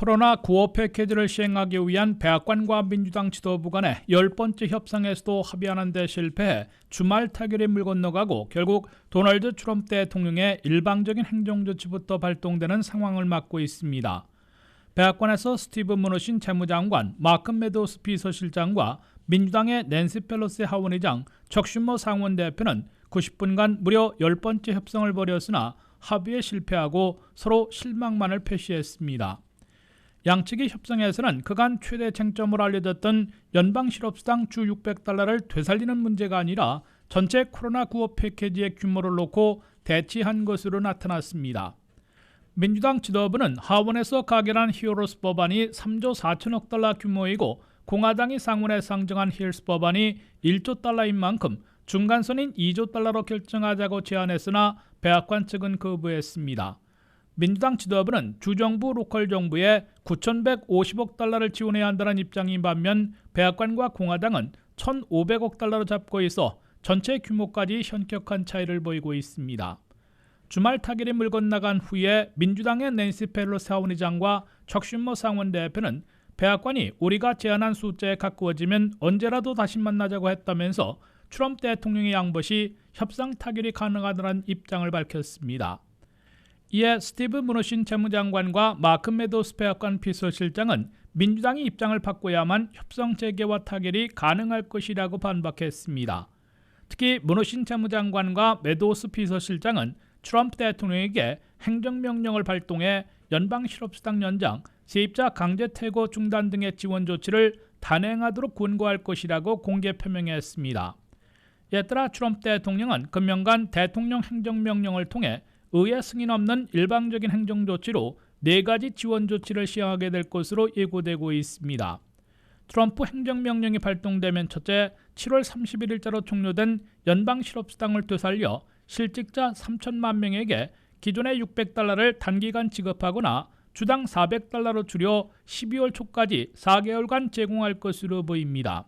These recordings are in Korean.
코로나 구호 패키지를 시행하기 위한 백악관과 민주당 지도부 간의 열 번째 협상에서도 합의하는 데 실패해 주말 타결이 물 건너가고 결국 도널드 트럼프 대통령의 일방적인 행정조치부터 발동되는 상황을 맞고 있습니다. 백악관에서 스티브 무너신 재무장관, 마크 메도스 비서실장과 민주당의 낸시 펠로시 하원의장, 척슈머 상원 대표는 90분간 무려 10번째 협상을 벌였으나 합의에 실패하고 서로 실망만을 표시했습니다. 양측의 협상에서는 그간 최대 쟁점으로 알려졌던 연방 실업수당 주 600달러를 되살리는 문제가 아니라 전체 코로나 구호 패키지의 규모를 놓고 대치한 것으로 나타났습니다. 민주당 지도부는 하원에서 가결한 히어로스 법안이 3조 4천억 달러 규모이고 공화당이 상원에 상정한 힐스 법안이 1조 달러인 만큼 중간선인 2조 달러로 결정하자고 제안했으나 백악관 측은 거부했습니다. 민주당 지도부는 주정부 로컬 정부에 9,150억 달러를 지원해야 한다는 입장인 반면 백악관과 공화당은 1,500억 달러로 잡고 있어 전체 규모까지 현격한 차이를 보이고 있습니다. 주말 타결이 물 건너간 후에 민주당의 낸시 펠로시 하원의장과 척슈머 상원 대표는 백악관이 우리가 제안한 숫자에 가까워지면 언제라도 다시 만나자고 했다면서 트럼프 대통령의 양보시 협상 타결이 가능하다는 입장을 밝혔습니다. 이에 스티브 무너신 재무장관과 마크 메도스 백악관 비서실장은 민주당이 입장을 바꿔야만 협상 재개와 타결이 가능할 것이라고 반박했습니다. 특히 무너신 재무장관과 메도스 비서실장은 트럼프 대통령에게 행정명령을 발동해 연방 실업수당 연장, 세입자 강제 퇴거 중단 등의 지원 조치를 단행하도록 권고할 것이라고 공개 표명했습니다. 이에 따라 트럼프 대통령은 금년간 대통령 행정명령을 통해 의회 승인 없는 일방적인 행정 조치로 네 가지 지원 조치를 시행하게 될 것으로 예고되고 있습니다. 트럼프 행정명령이 발동되면 첫째, 7월 31일자로 종료된 연방 실업수당을 되살려 실직자 3천만 명에게 기존의 600달러를 단기간 지급하거나 주당 400달러로 줄여 12월 초까지 4개월간 제공할 것으로 보입니다.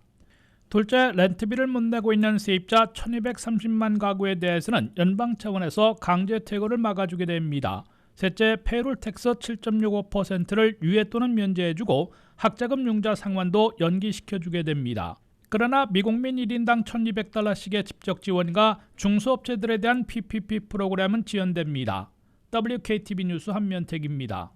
둘째, 렌트비를 못 내고 있는 세입자 1230만 가구에 대해서는 연방 차원에서 강제 퇴거를 막아주게 됩니다. 셋째, 페이롤 텍스 7.65%를 유예 또는 면제해주고 학자금 융자 상환도 연기시켜주게 됩니다. 그러나 미국민 1인당 1200달러씩의 직접 지원과 중소업체들에 대한 PPP 프로그램은 지연됩니다. WKTV 뉴스 한면택입니다.